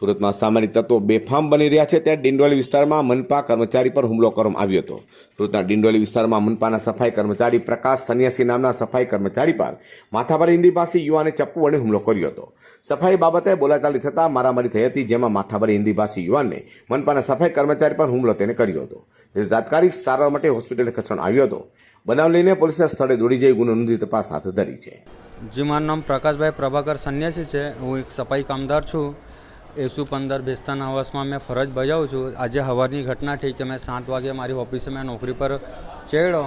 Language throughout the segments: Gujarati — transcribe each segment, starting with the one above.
સુરતમાં સામાન્ય તત્વો બેફામ બની રહ્યા છે. ત્યાં ડિંડોલી વિસ્તારમાં મનપા કર્મચારી પર હુમલો કરવામાં આવ્યો હતો. સુરતના ડિંડોલી વિસ્તારમાં મનપાના સફાઈ કર્મચારી પ્રકાશ સન્યાસી નામના સફાઈ કર્મચારી પર માથાભારે હિન્દી ભાષી યુવાને ચપ્પુ વડે હુમલો કર્યો હતો. સફાઈ બાબતે બોલાચાલી થતાં મારામારી થઈ હતી, જેમાં માથાભારે હિન્દી ભાષી યુવાનને મનપાના સફાઈ કર્મચારી પર હુમલો તેને કર્યો હતો. જે તાત્કાલિક સારવાર માટે હોસ્પિટલે ખસણ આવ્યો હતો. બનાવ લઈને પોલીસે સ્થળે દોડી જઈ ગુનો નોંધી તપાસ હાથ ધરી છે. જી, મારું નામ પ્રકાશભાઈ પ્રભાકર સન્યાસી છે. હું એક સફાઈ કામદાર છું. એસુ પંદર ભેસ્તાન આવાસમાં મેં ફરજ બજાવું છું. આજે હવારની ઘટના થઈ કે મેં સાત વાગે મારી ઓફિસે મેં નોકરી પર ચડ્યો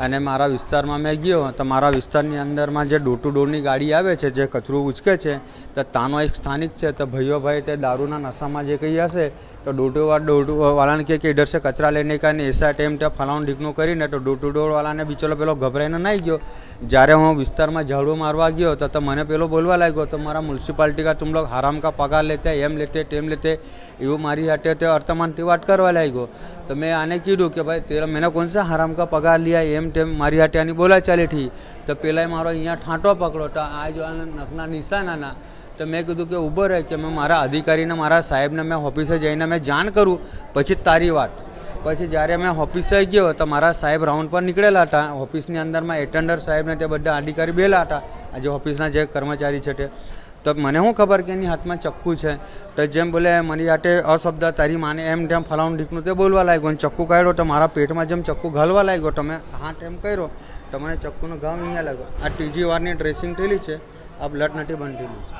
અને મારા વિસ્તારમાં મેં ગયો, તો મારા વિસ્તારની અંદરમાં જે ડોર ટુ ડોરની ગાડી આવે છે, જે કચરું ઉચકે છે, તો તાનો એક સ્થાનિક છે, તો ભાઈઓ ભાઈ તે દારૂના નશામાં જે કહી હશે, તો ડોર ટુ ડોર ટુ વાળાને કહે કે ઇધર સે કચરા લેને કા ને એસા ટાઈમ તે ફલાણું ઢીકનું કરીને તો ડોર ટુ ડોર વાળાને બિચોલો પેલો ગભરાઈને નાઈ ગયો. જ્યારે હું વિસ્તારમાં ઝાડુ મારવા ગયો, તો તો મને પેલો બોલવા લાગ્યો, તો મારા મ્યુનિસિપાલિટી કા તુમ લોગ હરામ કા પગાર લેતે, એમ લેતે, તેમ લેતે, એવું મારી હાટે તે અર્તમાનથી વાત કરવા લાગ્યો. તો મેં આને કીધું કે, ભાઈ, તેરા, મેને કોણ સા હરામ કા પગાર લિયા એમ તેમ મારી હાટે આની બોલા ચાલી થી તો પેલાએ મારો અહીંયા ઠાંટો પકડો તો આ જો નખના નિશાનાના તો મેં કીધું કે ઊભો રહે કે મેં મારા અધિકારીને મારા સાહેબને મેં ઓફિસે જઈને મેં જાણ કરું પછી તારી વાત પછી જ્યારે મેં ઓફિસે ગયો તો મારા સાહેબ રાઉન્ડ પર નીકળેલા હતા ઓફિસની અંદરમાં એટેન્ડર સાહેબને તે બધા અધિકારી બેલા હતા આજે ઓફિસના જે કર્મચારી છે તે તો મને શું ખબર કે એની હાથમાં ચક્કુ છે? તો જેમ બોલે, મારી હાટે અશબ્દ, તારી માને એમ તેમ ફલાવું ઢીકનું તે બોલવા લાગ્યો અને ચક્કુ કાઢ્યો તો મારા પેટમાં જેમ ચક્કુ ઘાલવા લાગ્યો તમે હાથ એમ કર્યો તો મને ચક્કુનો ઘાવ અહીંયા લાગ્યો. આ ત્રીજી વારની ડ્રેસિંગ થયેલી છે. આ બ્લડ નથી બનતી છે